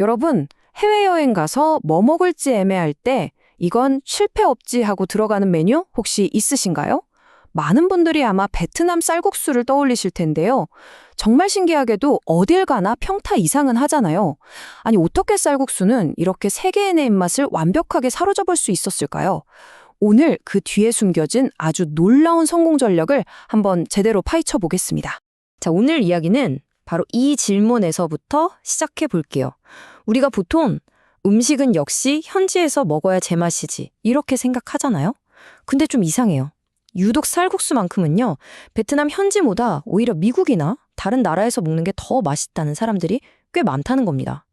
여러분, 해외여행 가서 뭐 먹을지 애매할 때 이건 실패 없지 하고 들어가는 메뉴 혹시 있으신가요? 많은 분들이 아마 베트남 쌀국수를 떠올리실 텐데요. 정말 신기하게도 어딜 가나 평타 이상은 하잖아요. 아니, 어떻게 쌀국수는 이렇게 세계인의 입맛을 완벽하게 사로잡을 수 있었을까요? 오늘 그 뒤에 숨겨진 아주 놀라운 성공 전략을 한번 제대로 파헤쳐 보겠습니다. 자, 오늘 이야기는 바로 이 질문에서부터 시작해 볼게요. 우리가 보통 음식은 역시 현지에서 먹어야 제맛이지 이렇게 생각하잖아요. 근데 좀 이상해요. 유독 쌀국수만큼은요. 베트남 현지보다 오히려 미국이나 다른 나라에서 먹는 게 더 맛있다는 사람들이 꽤 많다는 겁니다.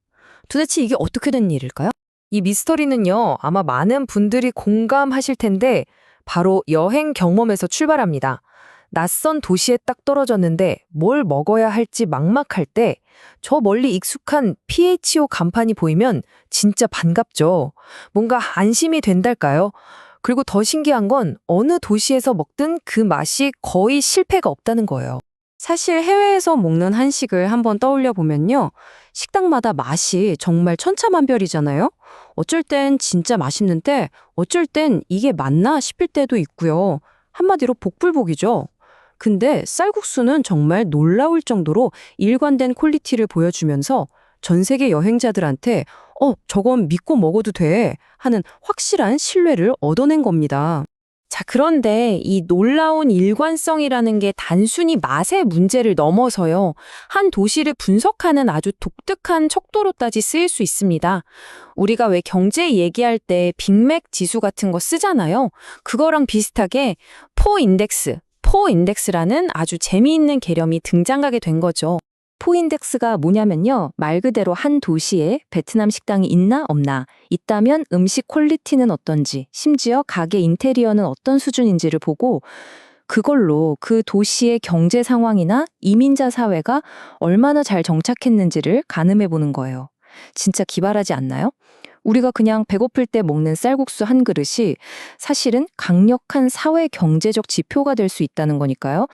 도대체 이게 어떻게 된 일일까요? 이 미스터리는요. 아마 많은 분들이 공감하실 텐데 바로 여행 경험에서 출발합니다. 낯선 도시에 딱 떨어졌는데 뭘 먹어야 할지 막막할 때 저 멀리 익숙한 PHO 간판이 보이면 진짜 반갑죠. 뭔가 안심이 된달까요? 그리고 더 신기한 건 어느 도시에서 먹든 그 맛이 거의 실패가 없다는 거예요. 사실 해외에서 먹는 한식을 한번 떠올려 보면요. 식당마다 맛이 정말 천차만별이잖아요. 어쩔 땐 진짜 맛있는데 어쩔 땐 이게 맞나 싶을 때도 있고요. 한마디로 복불복이죠. 근데 쌀국수는 정말 놀라울 정도로 일관된 퀄리티를 보여주면서 전 세계 여행자들한테 어, 저건 믿고 먹어도 돼 하는 확실한 신뢰를 얻어낸 겁니다. 자, 그런데 이 놀라운 일관성이라는 게 단순히 맛의 문제를 넘어서요. 한 도시를 분석하는 아주 독특한 척도로까지 쓰일 수 있습니다. 우리가 왜 경제 얘기할 때 빅맥 지수 같은 거 쓰잖아요. 그거랑 비슷하게 포 인덱스, 포 인덱스라는 아주 재미있는 개념이 등장하게 된 거죠. 포 인덱스가 뭐냐면요. 말 그대로 한 도시에 베트남 식당이 있나 없나, 있다면 음식 퀄리티는 어떤지, 심지어 가게 인테리어는 어떤 수준인지를 보고 그걸로 그 도시의 경제 상황이나 이민자 사회가 얼마나 잘 정착했는지를 가늠해 보는 거예요. 진짜 기발하지 않나요? 우리가 그냥 배고플 때 먹는 쌀국수 한 그릇이 사실은 강력한 사회 경제적 지표가 될 수 있다는 거니까요.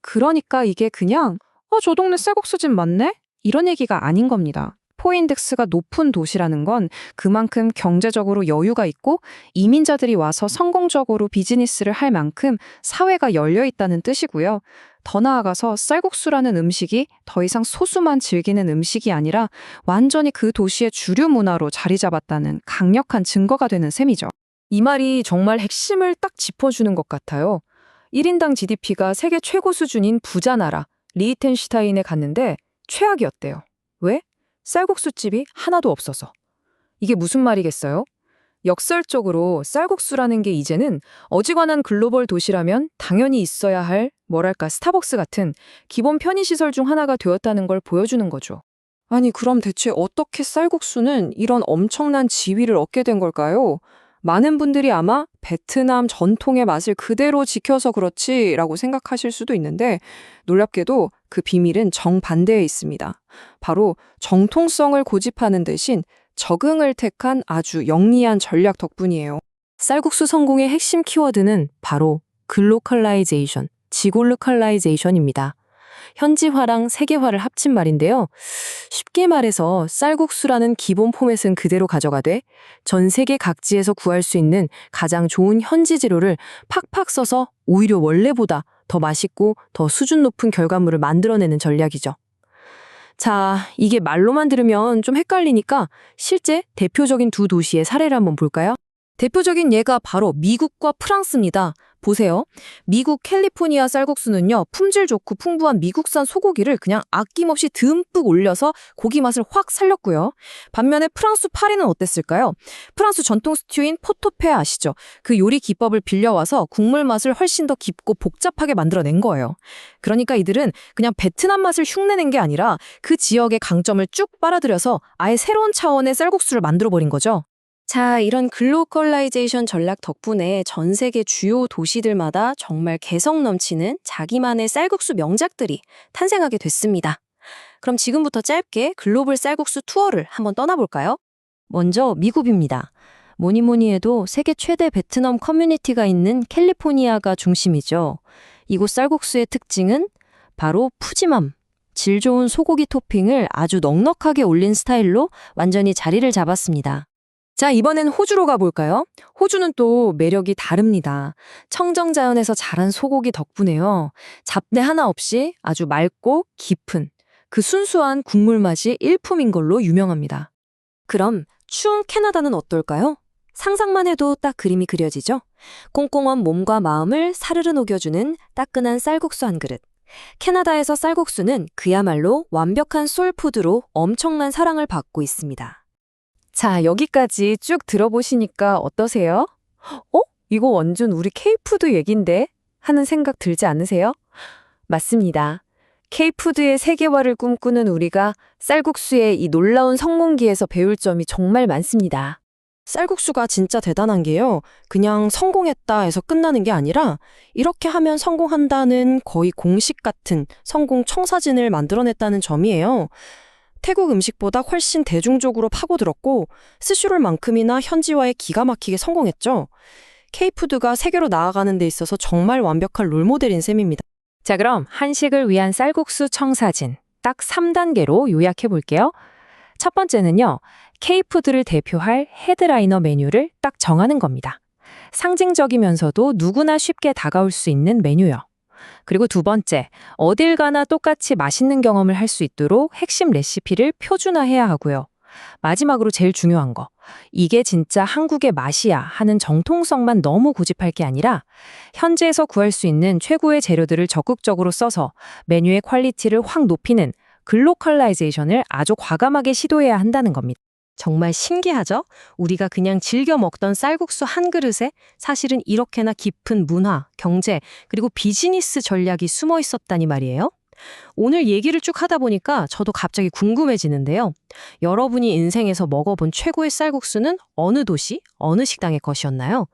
그러니까 이게 그냥 어, 저 동네 쌀국수집 맞네? 이런 얘기가 아닌 겁니다. 포인덱스가 높은 도시라는 건 그만큼 경제적으로 여유가 있고 이민자들이 와서 성공적으로 비즈니스를 할 만큼 사회가 열려 있다는 뜻이고요. 더 나아가서 쌀국수라는 음식이 더 이상 소수만 즐기는 음식이 아니라 완전히 그 도시의 주류 문화로 자리 잡았다는 강력한 증거가 되는 셈이죠. 이 말이 정말 핵심을 딱 짚어주는 것 같아요. 1인당 GDP가 세계 최고 수준인 부자 나라, 리히텐슈타인에 갔는데 최악이었대요. 왜? 쌀국수집이 하나도 없어서. 이게 무슨 말이겠어요? 역설적으로 쌀국수라는 게 이제는 어지간한 글로벌 도시라면 당연히 있어야 할 뭐랄까 스타벅스 같은 기본 편의시설 중 하나가 되었다는 걸 보여주는 거죠. 아니 그럼 대체 어떻게 쌀국수는 이런 엄청난 지위를 얻게 된 걸까요? 많은 분들이 아마 베트남 전통의 맛을 그대로 지켜서 그렇지라고 생각하실 수도 있는데 놀랍게도 그 비밀은 정반대에 있습니다. 바로 정통성을 고집하는 대신 적응을 택한 아주 영리한 전략 덕분이에요. 쌀국수 성공의 핵심 키워드는 바로 글로컬라이제이션, 지골로컬라이제이션입니다. 현지화랑 세계화를 합친 말인데요. 쉽게 말해서 쌀국수라는 기본 포맷은 그대로 가져가되 전 세계 각지에서 구할 수 있는 가장 좋은 현지 재료를 팍팍 써서 오히려 원래보다 더 맛있고 더 수준 높은 결과물을 만들어내는 전략이죠. 자, 이게 말로만 들으면 좀 헷갈리니까 실제 대표적인 두 도시의 사례를 한번 볼까요? 대표적인 예가 바로 미국과 프랑스입니다. 보세요. 미국 캘리포니아 쌀국수는요, 품질 좋고 풍부한 미국산 소고기를 그냥 아낌없이 듬뿍 올려서 고기 맛을 확 살렸고요. 반면에 프랑스 파리는 어땠을까요? 프랑스 전통 스튜인 포토페 아시죠? 그 요리 기법을 빌려와서 국물 맛을 훨씬 더 깊고 복잡하게 만들어낸 거예요. 그러니까 이들은 그냥 베트남 맛을 흉내낸 게 아니라 그 지역의 강점을 쭉 빨아들여서 아예 새로운 차원의 쌀국수를 만들어버린 거죠. 자, 이런 글로컬라이제이션 전략 덕분에 전 세계 주요 도시들마다 정말 개성 넘치는 자기만의 쌀국수 명작들이 탄생하게 됐습니다. 그럼 지금부터 짧게 글로벌 쌀국수 투어를 한번 떠나볼까요? 먼저 미국입니다. 뭐니 뭐니 해도 세계 최대 베트남 커뮤니티가 있는 캘리포니아가 중심이죠. 이곳 쌀국수의 특징은 바로 푸짐함, 질 좋은 소고기 토핑을 아주 넉넉하게 올린 스타일로 완전히 자리를 잡았습니다. 자, 이번엔 호주로 가볼까요? 호주는 또 매력이 다릅니다. 청정자연에서 자란 소고기 덕분에요. 잡내 하나 없이 아주 맑고 깊은 그 순수한 국물 맛이 일품인 걸로 유명합니다. 그럼 추운 캐나다는 어떨까요? 상상만 해도 딱 그림이 그려지죠? 꽁꽁한 몸과 마음을 사르르 녹여주는 따끈한 쌀국수 한 그릇. 캐나다에서 쌀국수는 그야말로 완벽한 솔푸드로 엄청난 사랑을 받고 있습니다. 자, 여기까지 쭉 들어보시니까 어떠세요? 어? 이거 완전 우리 K푸드 얘긴데? 하는 생각 들지 않으세요? 맞습니다. K푸드의 세계화를 꿈꾸는 우리가 쌀국수의 이 놀라운 성공기에서 배울 점이 정말 많습니다. 쌀국수가 진짜 대단한 게요. 그냥 성공했다 해서 끝나는 게 아니라 이렇게 하면 성공한다는 거의 공식 같은 성공 청사진을 만들어냈다는 점이에요. 태국 음식보다 훨씬 대중적으로 파고들었고 스시롤만큼이나 현지화에 기가 막히게 성공했죠. K푸드가 세계로 나아가는 데 있어서 정말 완벽한 롤모델인 셈입니다. 자, 그럼 한식을 위한 쌀국수 청사진 딱 3단계로 요약해 볼게요. 첫 번째는요. K푸드를 대표할 헤드라이너 메뉴를 딱 정하는 겁니다. 상징적이면서도 누구나 쉽게 다가올 수 있는 메뉴요. 그리고 두 번째, 어딜 가나 똑같이 맛있는 경험을 할 수 있도록 핵심 레시피를 표준화해야 하고요. 마지막으로 제일 중요한 거. 이게 진짜 한국의 맛이야 하는 정통성만 너무 고집할 게 아니라 현지에서 구할 수 있는 최고의 재료들을 적극적으로 써서 메뉴의 퀄리티를 확 높이는 글로컬라이제이션을 아주 과감하게 시도해야 한다는 겁니다. 정말 신기하죠? 우리가 그냥 즐겨 먹던 쌀국수 한 그릇에 사실은 이렇게나 깊은 문화, 경제, 그리고 비즈니스 전략이 숨어 있었다니 말이에요. 오늘 얘기를 쭉 하다 보니까 저도 갑자기 궁금해지는데요. 여러분이 인생에서 먹어본 최고의 쌀국수는 어느 도시, 어느 식당의 것이었나요?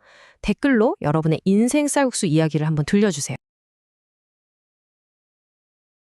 댓글로 여러분의 인생 쌀국수 이야기를 한번 들려주세요.